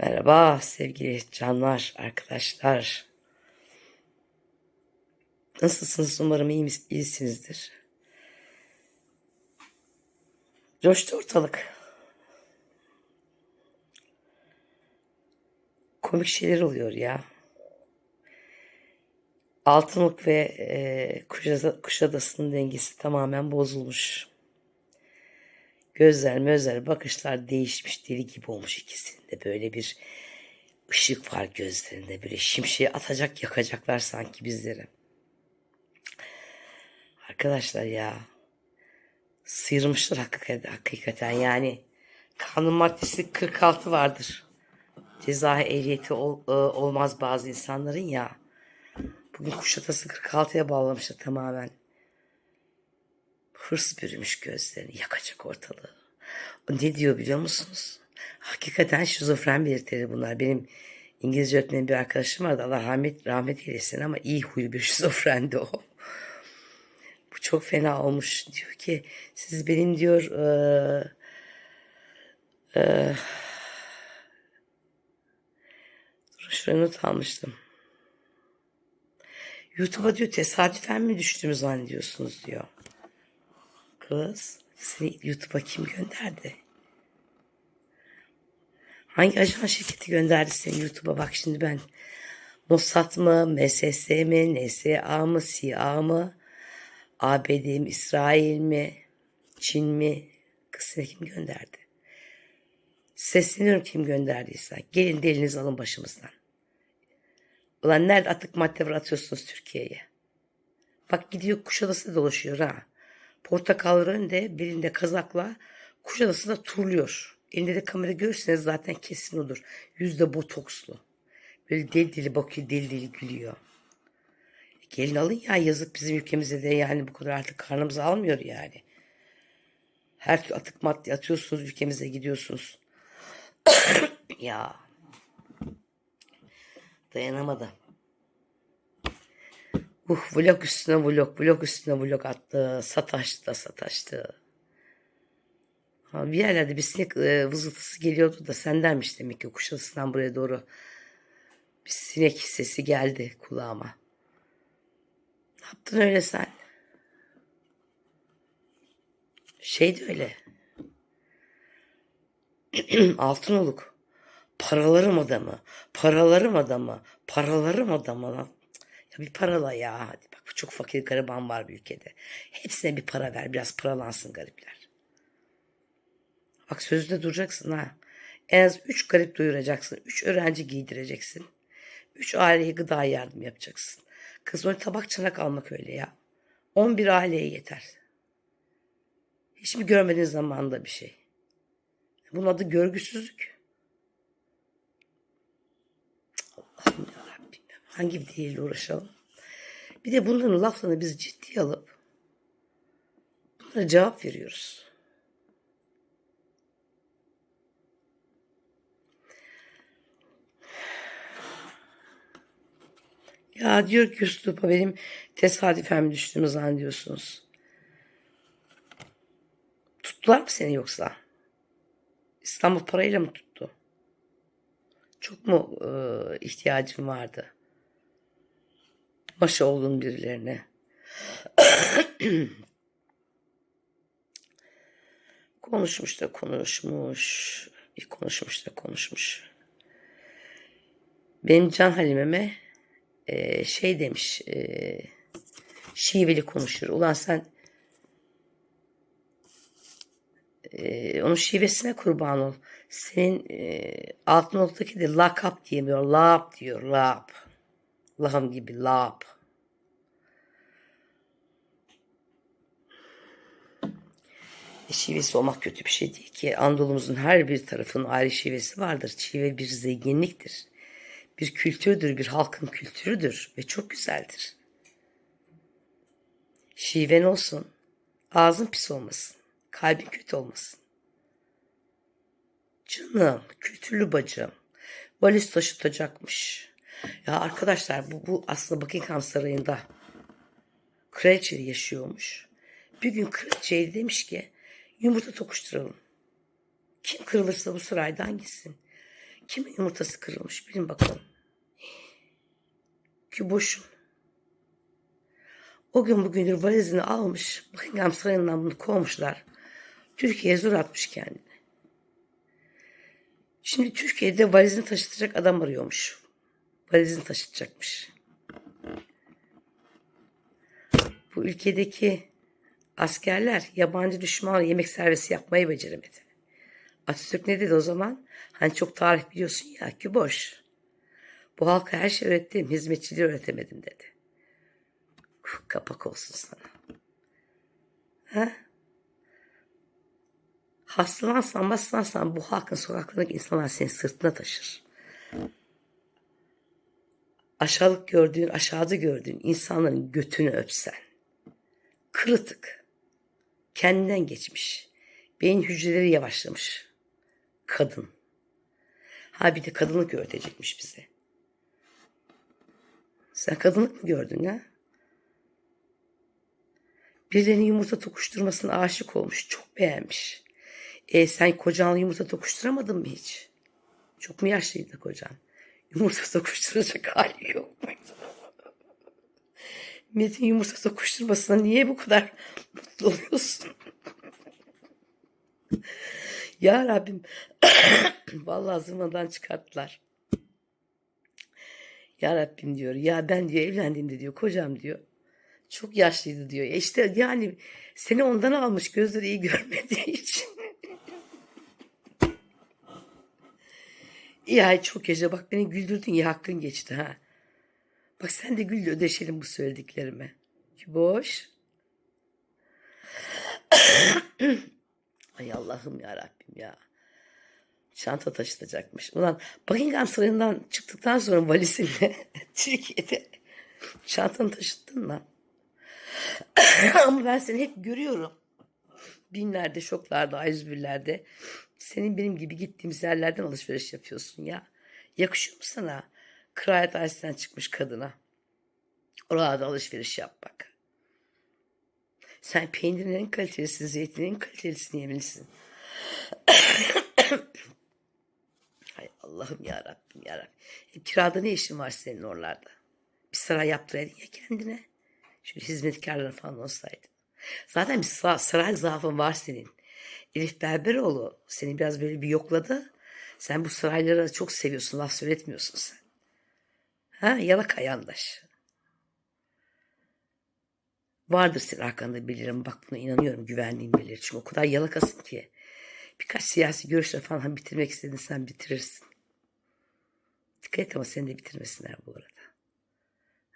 Merhaba sevgili canlar, arkadaşlar. Nasılsınız? Umarım iyi, iyisinizdir. Coştu ortalık. Komik şeyler oluyor ya. Altınlık ve e, Kuşada- Kuşadası'nın dengesi tamamen bozulmuş. Gözler mözler bakışlar değişmiş deli gibi olmuş ikisinde. Böyle bir ışık var gözlerinde. Böyle şimşeği atacak yakacaklar sanki bizleri. Arkadaşlar ya sıyırmışlar hakikaten, hakikaten yani kanun maddesi 46 vardır. Ceza ehliyeti ol- e, olmaz bazı insanların ya. Bugün Kuşadası 46'ya bağlamışlar tamamen. Hırs bürümüş gözlerini yakacak ortalığı. O ne diyor biliyor musunuz? Hakikaten şizofren belirtileri bunlar. Benim İngilizce öğretmenim bir arkadaşım vardı. Allah rahmet, rahmet eylesin ama iyi huylu bir şizofrendi o. Bu çok fena olmuş. Diyor ki siz benim diyor eee, eee, dur not almıştım. YouTube'a diyor tesadüfen mi düştüğümü zannediyorsunuz diyor. Kız seni YouTube'a kim gönderdi? Hangi ajan şirketi gönderdi seni YouTube'a? Bak şimdi ben Mossad mı, MSS mi, NSA mı, CIA mı, ABD mi, İsrail mi, Çin mi? Kız seni kim gönderdi? Sesleniyorum kim gönderdiyse. Gelin de elinizi alın başımızdan. Ulan nerede atık madde atıyorsunuz Türkiye'ye? Bak gidiyor Kuşadası dolaşıyor ha. Portakal önde, belinde kazakla Kuşadası da turluyor. Elinde de kamera görürseniz zaten kesin odur. Yüzde botokslu. Böyle deli deli bakıyor, deli deli gülüyor. Gelin alın ya yazık bizim ülkemize de yani bu kadar artık karnımız almıyor yani. Her türlü atık madde atıyorsunuz ülkemize gidiyorsunuz. ya. Dayanamadım. Uh vlog üstüne vlog, vlog üstüne vlog attı. Sataştı da sataştı. Ha, bir yerlerde bir sinek e, vızıltısı geliyordu da sendenmiş demek ki Kuşadası'ndan buraya doğru bir sinek sesi geldi kulağıma. Ne yaptın öyle sen? Şey de öyle. Altınoluk. Paralarım adamı. Paralarım adamı. Paralarım adamı lan. Ya bir parala ya. Hadi bak çok fakir gariban var bir ülkede. Hepsine bir para ver. Biraz paralansın garipler. Bak sözde duracaksın ha. En az üç garip doyuracaksın. Üç öğrenci giydireceksin. Üç aileye gıda yardım yapacaksın. Kız öyle tabak çanak almak öyle ya. On bir aileye yeter. Hiç mi görmediğin zamanda bir şey? Bunun adı görgüsüzlük. Allah'ım yarabbim. Hangi bir deliyle uğraşalım? Bir de bunların laflarını biz ciddiye alıp bunlara cevap veriyoruz. Ya diyor ki Yusuf'a benim tesadüfen düştüğümü zannediyorsunuz. Tuttular mı seni yoksa? İstanbul parayla mı tuttu? Çok mu e, ihtiyacın vardı? Maşa oldun birilerine. konuşmuş da konuşmuş. Konuşmuş da konuşmuş. Benim Can Halime'me e, şey demiş e, şiveli konuşur. Ulan sen e, onun şivesine kurban ol. Senin e, Altınoluk'taki de lakap diyemiyor. Lap diyor. Lap. Lahım gibi lap. Şivesi olmak kötü bir şey değil ki. Anadolu'muzun her bir tarafının ayrı şivesi vardır. Şive bir zenginliktir. Bir kültürdür, bir halkın kültürüdür ve çok güzeldir. Şiven olsun, ağzın pis olmasın, kalbin kötü olmasın. Canım, kültürlü bacım, valiz taşıtacakmış. Ya arkadaşlar bu, bu aslında Buckingham Sarayı'nda kraliçe yaşıyormuş. Bir gün kraliçeye demiş ki yumurta tokuşturalım. Kim kırılırsa bu saraydan gitsin. Kimin yumurtası kırılmış bilin bakalım. Ki boşun. O gün bugündür valizini almış. Buckingham Sarayı'ndan bunu kovmuşlar. Türkiye'ye zor atmış kendini. Şimdi Türkiye'de valizini taşıtacak adam arıyormuş. Valizini taşıtacakmış. Bu ülkedeki askerler yabancı düşmanla yemek servisi yapmayı beceremedi. Atatürk ne dedi o zaman? Hani çok tarih biliyorsun ya ki boş. Bu halka her şey öğrettim, hizmetçiliği öğretemedim dedi. Uf, Kapak olsun sana. Ha? Hastalansan hastalansan bu halkın sokaklarındaki insanlar seni sırtına taşır. Aşağılık gördüğün, aşağıda gördüğün insanların götünü öpsen. Kırıtık. Kendinden geçmiş. Beyin hücreleri yavaşlamış. Kadın. Ha bir de kadınlık öğretecekmiş bize. Sen kadınlık mı gördün ha? Birilerinin yumurta tokuşturmasına aşık olmuş. Çok beğenmiş. E sen kocanla yumurta tokuşturamadın mı hiç? Çok mu yaşlıydı kocan? Yumurta tokuşturacak hali yok muydu? Metin yumurta tokuşturmasına niye bu kadar mutlu oluyorsun? ya Rabbim vallahi zırmadan çıkarttılar. Ya Rabbim diyor ya ben diyor evlendiğimde diyor kocam diyor çok yaşlıydı diyor. E işte yani seni ondan almış gözleri iyi görmediği için. Ay çok yaşa bak beni güldürdün ya hakkın geçti ha. Bak sen de gül de ödeşelim bu söylediklerime. Ki boş. Ay Allah'ım ya Rabbim ya. Çanta taşıtacakmış. Ulan Buckingham Sarayı'ndan çıktıktan sonra valizinle Türkiye'de çantanı taşıttın mı? Ama ben seni hep görüyorum. Binlerde, şoklarda, ayzbirlerde. Senin benim gibi gittiğimiz yerlerden alışveriş yapıyorsun ya. Yakışıyor mu sana? Kraliyet ailesinden çıkmış kadına. Orada alışveriş yap bak. Sen peynirin en kalitelisi, zeytinin en kalitelisini yemelisin. Hay Allah'ım ya Rabbim ya Rabbim. Hep kirada ne işin var senin oralarda? Bir saray yaptıraydın ya kendine. Şöyle hizmetkarların falan olsaydı. Zaten bir sa- saray zaafın var senin. Elif Berberoğlu seni biraz böyle bir yokladı. Sen bu sarayları çok seviyorsun. Laf söyletmiyorsun sen. Ha yalaka yandaş. Vardır senin arkanda bilirim. Bak buna inanıyorum güvenliğin bilir. Çünkü o kadar yalakasın ki. Birkaç siyasi görüşle falan bitirmek istedin sen bitirirsin. Dikkat et ama seni de bitirmesinler bu arada.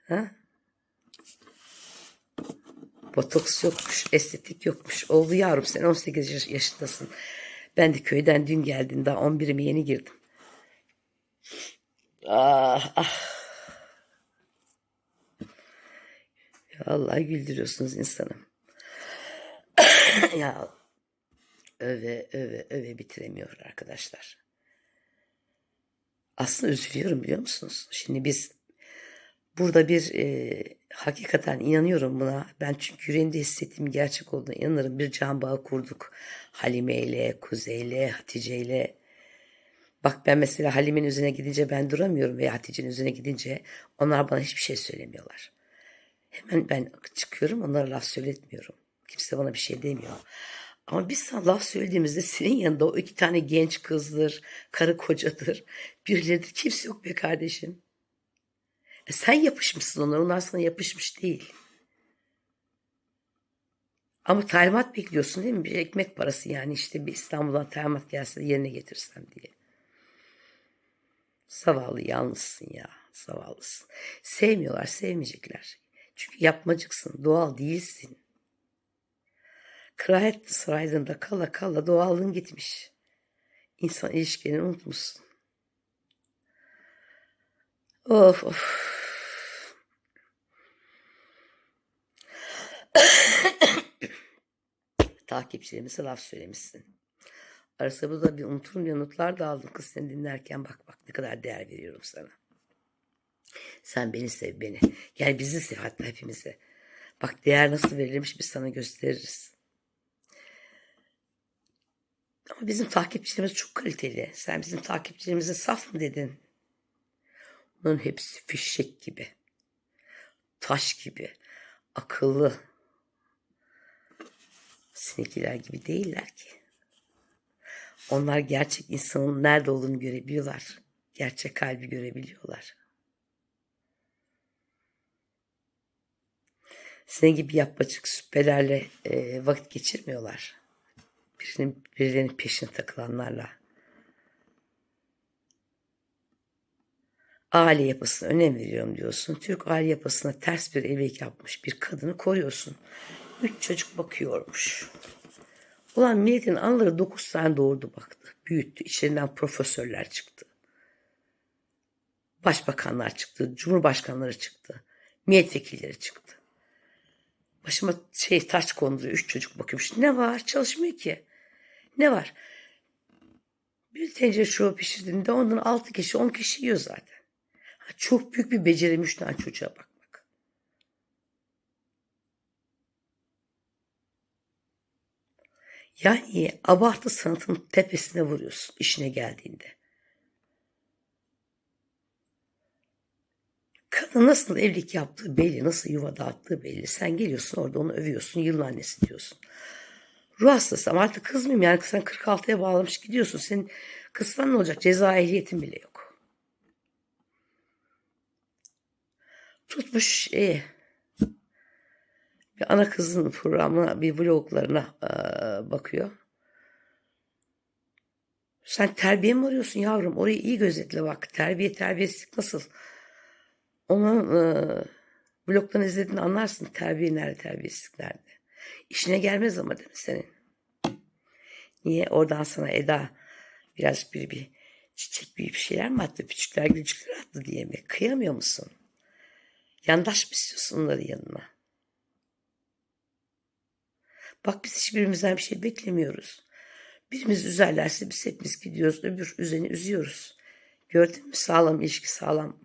Ha? Botoks yokmuş, estetik yokmuş. Oldu yavrum sen 18 yaş- yaşındasın. Ben de köyden dün geldim daha 11'ime yeni girdim. Ah ah. Ya Allah güldürüyorsunuz insanı. ya öve öve öve bitiremiyor arkadaşlar. Aslında üzülüyorum biliyor musunuz? Şimdi biz burada bir e, hakikaten inanıyorum buna. Ben çünkü yüreğimde hissettiğim gerçek olduğuna inanırım. Bir can bağı kurduk. Halime ile, Kuzey ile, Hatice ile. Bak ben mesela Halime'nin üzerine gidince ben duramıyorum veya Hatice'nin üzerine gidince onlar bana hiçbir şey söylemiyorlar. Hemen ben çıkıyorum onlara laf söyletmiyorum. Kimse bana bir şey demiyor. Ama biz sana laf söylediğimizde senin yanında o iki tane genç kızdır, karı kocadır, birileridir. Kimse yok be kardeşim. E sen yapışmışsın onlara, onlar sana yapışmış değil. Ama talimat bekliyorsun değil mi? Bir ekmek parası yani işte bir İstanbul'dan talimat gelse yerine getirsem diye. Zavallı yalnızsın ya. Zavallısın. Sevmiyorlar, sevmeyecekler. Çünkü yapmacıksın, doğal değilsin. Kraliyet saraylarında kala kala doğallığın gitmiş. İnsan ilişkilerini unutmuşsun. Of of. Takipçilerimize laf söylemişsin. Arası bu da bir unuturum diye notlar da aldım kız seni dinlerken bak bak ne kadar değer veriyorum sana. Sen beni sev beni. Gel bizi sev hatta hepimize. Bak değer nasıl verilmiş biz sana gösteririz. Ama bizim takipçilerimiz çok kaliteli. Sen bizim takipçilerimize saf mı dedin? Bunların hepsi fişek gibi. Taş gibi. Akıllı. Sinekiler gibi değiller ki. Onlar gerçek insanın nerede olduğunu görebiliyorlar. Gerçek kalbi görebiliyorlar. Senin gibi yapmacık süpelerle e, vakit geçirmiyorlar. Birinin, birilerinin peşine takılanlarla. Aile yapısına önem veriyorum diyorsun. Türk aile yapısına ters bir evlilik yapmış bir kadını koruyorsun. Üç çocuk bakıyormuş. Ulan milletin anaları dokuz tane doğurdu baktı. Büyüttü. İçlerinden profesörler çıktı. Başbakanlar çıktı. Cumhurbaşkanları çıktı. Milletvekilleri çıktı. Başıma şey taş konduruyor. Üç çocuk bakıyormuş. Ne var? Çalışmıyor ki. Ne var? Bir tencere çorba pişirdiğinde ondan altı kişi on kişi yiyor zaten. Ha, çok büyük bir beceri tane çocuğa bakmak. Yani abartı sanatın tepesine vuruyorsun işine geldiğinde. Kadın nasıl evlilik yaptığı belli, nasıl yuva dağıttığı belli. Sen geliyorsun orada onu övüyorsun, yılın annesi diyorsun. Ruh hastası ama artık kız yani sen 46'ya bağlamış gidiyorsun. Senin kızsan ne olacak? Ceza ehliyetin bile yok. Tutmuş iyi. Bir ana kızın programına, bir vloglarına eee, bakıyor. Sen terbiye mi arıyorsun yavrum? Orayı iyi gözetle bak. Terbiye terbiyesizlik nasıl? Onun eee vloglarını izlediğinde anlarsın terbiye nerede, terbiyesizlik nerede. İşine gelmez ama değil mi senin? Niye? Oradan sana Eda biraz bir, bir çiçek bir şeyler mi attı? Küçükler gülcükler attı diye mi? Kıyamıyor musun? Yandaş mı istiyorsun onların yanına? Bak biz hiçbirimizden bir şey beklemiyoruz. Birimiz üzerlerse biz hepimiz gidiyoruz. Öbür üzeni üzüyoruz. Gördün mü sağlam ilişki, sağlam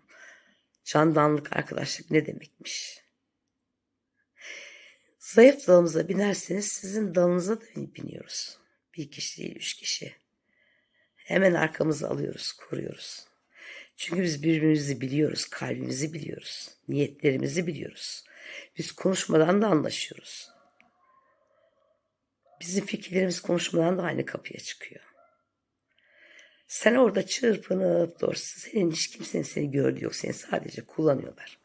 candanlık, arkadaşlık ne demekmiş? Zayıf dalımıza binerseniz sizin dalınıza da biniyoruz. Bir kişi değil, üç kişi. Hemen arkamızı alıyoruz, koruyoruz. Çünkü biz birbirimizi biliyoruz, kalbimizi biliyoruz, niyetlerimizi biliyoruz. Biz konuşmadan da anlaşıyoruz. Bizim fikirlerimiz konuşmadan da aynı kapıya çıkıyor. Sen orada çırpınıp dursun. Senin hiç kimsenin seni gördüğü yok. Seni sadece kullanıyorlar.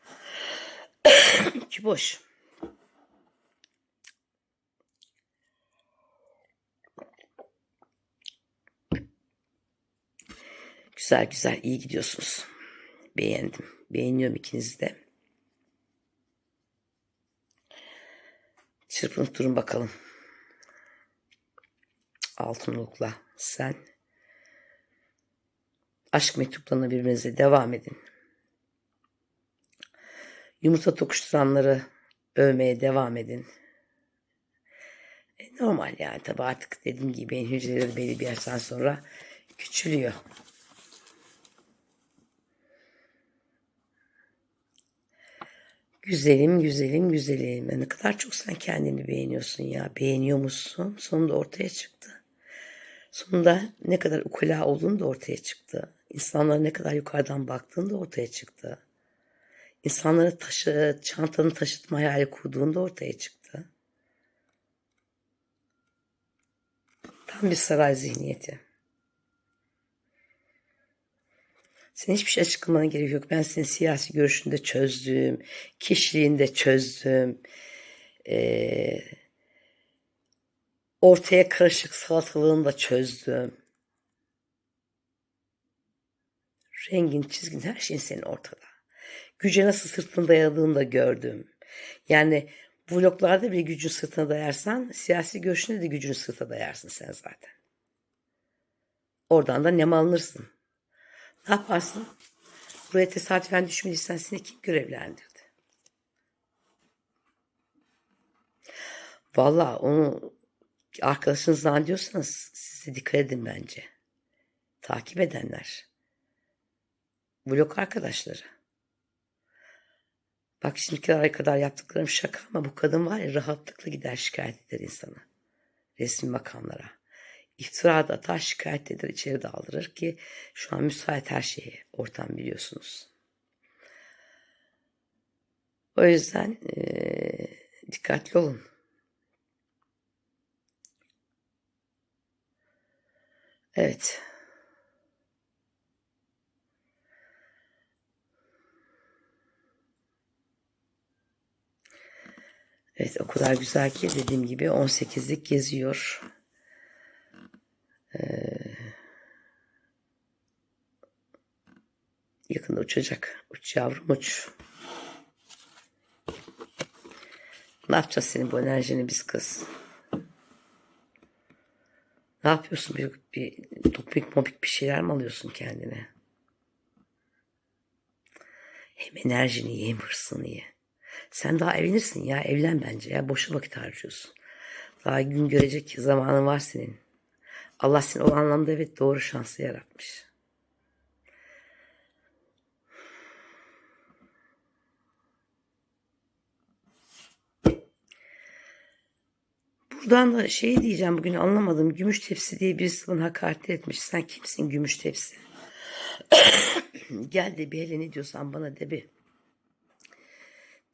Ki boş. Güzel güzel iyi gidiyorsunuz. Beğendim. Beğeniyorum ikinizi de. Çırpınıp durun bakalım. Altınoluk'la sen aşk mektuplarına birbirinize devam edin. Yumurta tokuşturanları övmeye devam edin. E, normal yani tabi artık dediğim gibi beyin hücreleri belli bir yaştan sonra küçülüyor. Güzelim, güzelim, güzelim. Ne kadar çok sen kendini beğeniyorsun ya. Beğeniyor musun? Sonunda ortaya çıktı. Sonunda ne kadar ukula olduğun da ortaya çıktı. İnsanlara ne kadar yukarıdan baktığın da ortaya çıktı. İnsanları taşı, çantanı taşıtma hayali kurduğun da ortaya çıktı. Tam bir saray zihniyeti. Senin hiçbir şey açıklamana gerek yok. Ben senin siyasi görüşünü de çözdüm. Kişiliğini de çözdüm. Ee, ortaya karışık salatalığını da çözdüm. Rengin, çizgin, her şeyin senin ortada. Güce nasıl sırtını dayadığını da gördüm. Yani vloglarda bile gücün sırtına dayarsan, siyasi görüşünde de gücünü sırta dayarsın sen zaten. Oradan da nem alınırsın. Ne yaparsın? Buraya tesadüfen düşmediysen seni kim görevlendirdi? Valla onu arkadaşınız zannediyorsanız siz de dikkat edin bence. Takip edenler. Vlog arkadaşları. Bak şimdiye kadar yaptıklarım şaka ama bu kadın var ya rahatlıkla gider şikayet eder insana. Resmi makamlara. iftira da atar, şikayet eder, içeri daldırır ki şu an müsait her şeye ortam biliyorsunuz. O yüzden eee, dikkatli olun. Evet. Evet o kadar güzel ki dediğim gibi 18'lik geziyor. Yakında uçacak. Uç yavrum uç. Ne yapacağız senin bu enerjini biz kız? Ne yapıyorsun? Bir, bir topik mopik bir şeyler mi alıyorsun kendine? Hem enerjini ye hem hırsını ye. Sen daha evlenirsin ya. Evlen bence ya. Boşu vakit harcıyorsun. Daha gün görecek zamanın var senin. Allah seni o anlamda evet doğru şanslı yaratmış. Buradan da şey diyeceğim bugün anlamadım. Gümüş tepsi diye birisi bana hakaret etmiş. Sen kimsin gümüş tepsi? Gel de bir hele ne diyorsan bana de bir.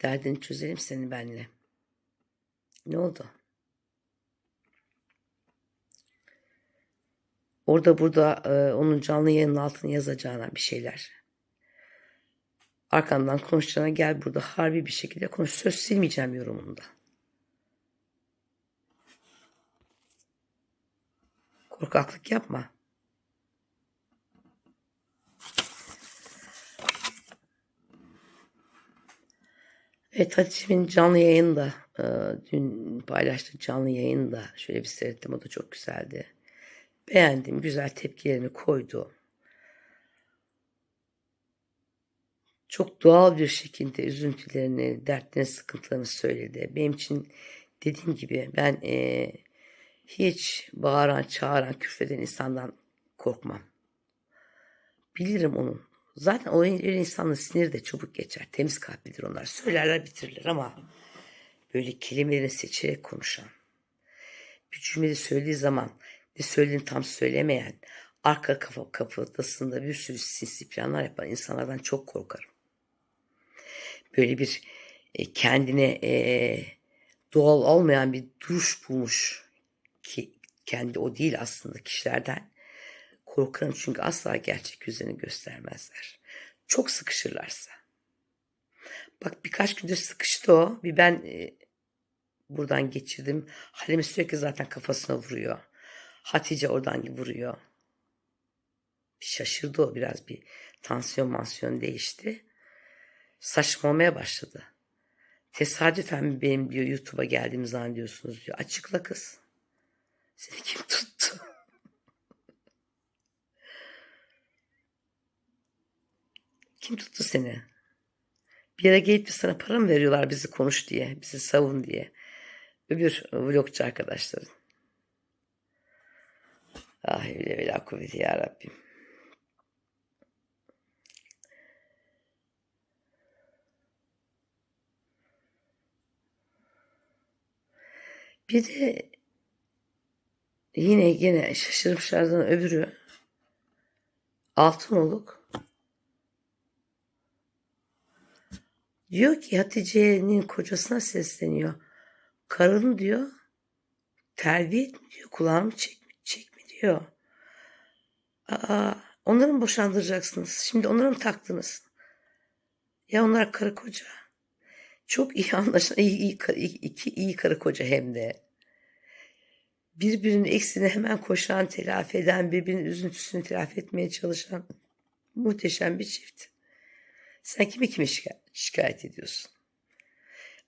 Derdini çözelim seni benle. Ne oldu? Orada burada e, onun canlı yayının altına yazacağına bir şeyler. Arkamdan konuşacağına gel burada harbi bir şekilde konuş. Söz silmeyeceğim yorumunda. Korkaklık yapma. Evet Hatice'min canlı yayında e, dün paylaştık canlı yayında şöyle bir seyrettim o da çok güzeldi. Beğendim güzel tepkilerini koydu. Çok doğal bir şekilde üzüntülerini, dertlerini, sıkıntılarını söyledi. Benim için dediğim gibi ben e, hiç bağıran, çağıran, küfreden insandan korkmam. Bilirim onun. Zaten o insanın siniri de çabuk geçer. Temiz kalplidir onlar. Söylerler bitirirler ama böyle kelimelerini seçerek konuşan, bir cümleyi söylediği zaman ne söylediğini tam söylemeyen, arka kafa kafasında bir sürü sinsi planlar yapan insanlardan çok korkarım. Böyle bir e, kendine e, doğal olmayan bir duruş bulmuş ki kendi o değil aslında kişilerden korkarım çünkü asla gerçek yüzlerini göstermezler. Çok sıkışırlarsa. Bak birkaç gündür sıkıştı o. Bir ben e, buradan geçirdim. Halime sürekli zaten kafasına vuruyor. Hatice oradan vuruyor. Şaşırdı o biraz bir tansiyon mansiyon değişti. Saçmalamaya başladı. Tesadüfen benim diyor YouTube'a geldiğimi zannediyorsunuz diyor. Açıkla kız. Seni kim tuttu? Kim tuttu seni? Bir yere gelip de sana para mı veriyorlar bizi konuş diye, bizi savun diye. Öbür vlogçu arkadaşların. Ah bile bile kuvveti ya Rabbim. Bir de yine yine şaşırmışlardan öbürü Altınoluk diyor ki Hatice'nin kocasına sesleniyor. Karın diyor terbiye etme diyor kulağımı çek, çekme diyor. Aa, onları mı boşandıracaksınız? Şimdi onları mı taktınız? Ya onlar karı koca. Çok iyi anlaşılan iyi, iyi, iyi, iki iyi karı koca hem de. Birbirinin eksiğini hemen koşan, telafi eden, birbirinin üzüntüsünü telafi etmeye çalışan muhteşem bir çift. Sen kimi kime şikayet, ediyorsun?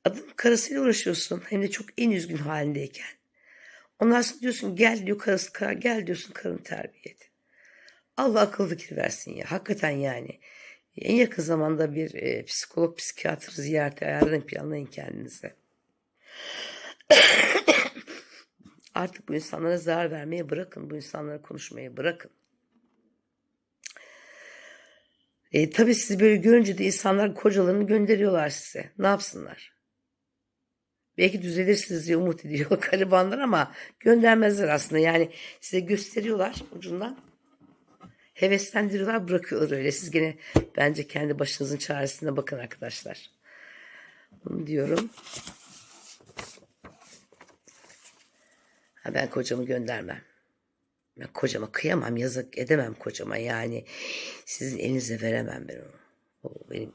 Adamın karısıyla uğraşıyorsun hem de çok en üzgün halindeyken. Ondan sonra diyorsun gel diyor karısı kar, gel diyorsun karını terbiye et. Allah akıl fikir versin ya. Hakikaten yani. En yakın zamanda bir e, psikolog, psikiyatr ziyareti ayarlayın, planlayın kendinize. Artık bu insanlara zarar vermeye bırakın. Bu insanlara konuşmayı bırakın. E, tabii siz böyle görünce de insanlar kocalarını gönderiyorlar size. Ne yapsınlar? Belki düzelirsiniz diye umut ediyor garibanlar ama göndermezler aslında. Yani size gösteriyorlar ucundan. Heveslendiriyorlar bırakıyorlar öyle. Siz gene bence kendi başınızın çaresine bakın arkadaşlar. Bunu diyorum. Ha ben kocamı göndermem. Ben kocama kıyamam, yazık edemem kocama. Yani sizin elinize veremem ben onu. O benim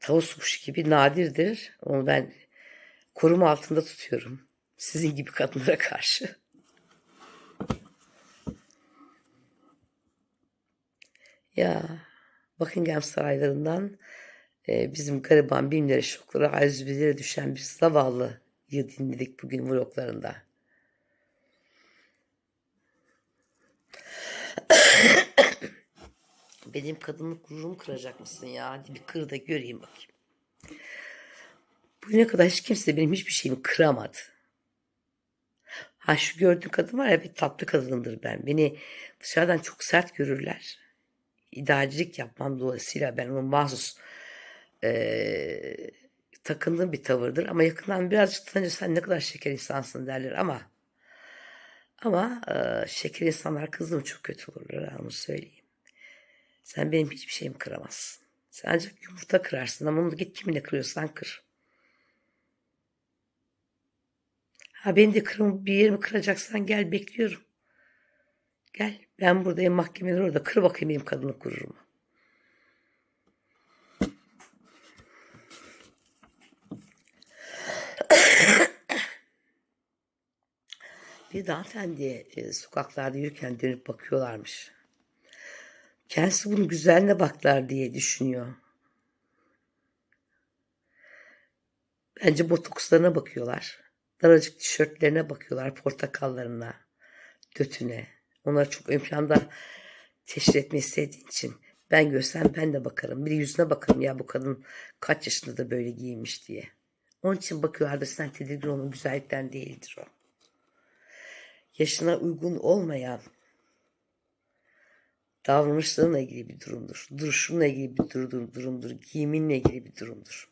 tavus kuşu gibi nadirdir. Onu ben koruma altında tutuyorum. Sizin gibi kadınlara karşı. Ya Buckingham saraylarından e, bizim gariban binlere şoklara aizbilere düşen bir zavallıyı dinledik bugün vloglarında. Benim kadınlık gururumu kıracak mısın ya? Hadi bir kır da göreyim bakayım. Bugüne kadar hiç kimse benim hiçbir şeyimi kıramadı. Ha şu gördüğün kadın var ya bir tatlı kadındır ben. Beni dışarıdan çok sert görürler. İdarecilik yapmam dolayısıyla ben onun mahsus eee takındığım bir tavırdır. Ama yakından birazcık tanınca sen ne kadar şeker insansın derler ama ama eee, şeker insanlar kızdım çok kötü olurlar onu söyleyeyim. Sen benim hiçbir şeyimi kıramazsın. Sen ancak yumurta kırarsın ama onu git kiminle kırıyorsan kır. Ha beni de kırım bir yerimi kıracaksan gel bekliyorum. Gel ben buradayım mahkemeler orada kır bakayım benim kadınlık gururumu. Bir de hanımefendiye e, sokaklarda yürürken dönüp bakıyorlarmış. Kendisi bunun güzelliğine baklar diye düşünüyor. Bence botokslarına bakıyorlar. Daracık tişörtlerine bakıyorlar. Portakallarına, dötüne. Onları çok ön planda teşhir etmeyi sevdiğin için. Ben görsem ben de bakarım. Bir yüzüne bakarım ya bu kadın kaç yaşında da böyle giyinmiş diye. Onun için bakıyorlardır sen tedirgin olma güzellikten değildir o. Yaşına uygun olmayan davranışlarınla ilgili bir durumdur. Duruşunla ilgili bir dur- durumdur. Giyiminle ilgili bir durumdur.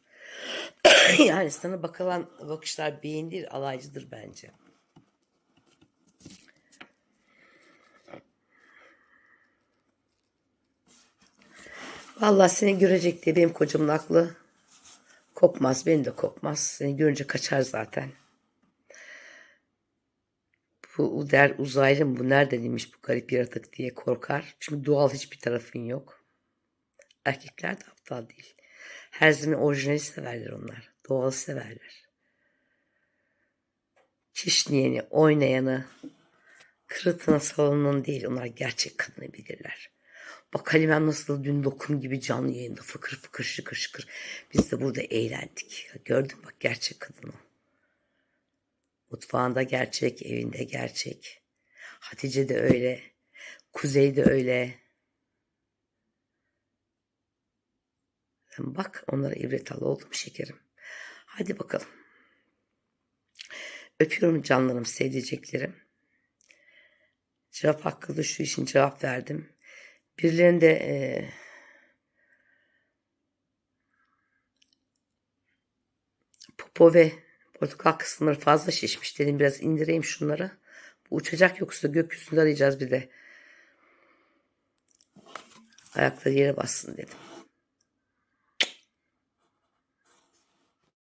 yani sana bakılan bakışlar beğen değil alaycıdır bence. Vallahi seni görecek diye benim kocamın aklı kopmaz. Benim de kopmaz. Seni görünce kaçar zaten. Bu der uzaylı mı bu nereden inmiş bu garip yaratık diye korkar. Çünkü doğal hiçbir tarafın yok. Erkekler de aptal değil. Her zaman orijinali severler onlar. Doğal severler. Kişniyeni, oynayanı, kırıtına salınanı değil. Onlar gerçek kadını bilirler. Bak Halimem nasıl dün lokum gibi canlı yayında fıkır fıkır şıkır şıkır. Biz de burada eğlendik. Gördün bak gerçek kadın o. Mutfağında gerçek, evinde gerçek. Hatice de öyle. Kuzey de öyle. Sen bak onlara ibret al oldu mu şekerim? Hadi bakalım. Öpüyorum canlarım, sevdiceklerim. Cevap hakkında şu için cevap verdim. Birilerinde eee popo ve portakal kısımları fazla şişmiş dedim. Biraz indireyim şunları. Bu uçacak yoksa gökyüzünde arayacağız bir de. Ayakları yere bassın dedim.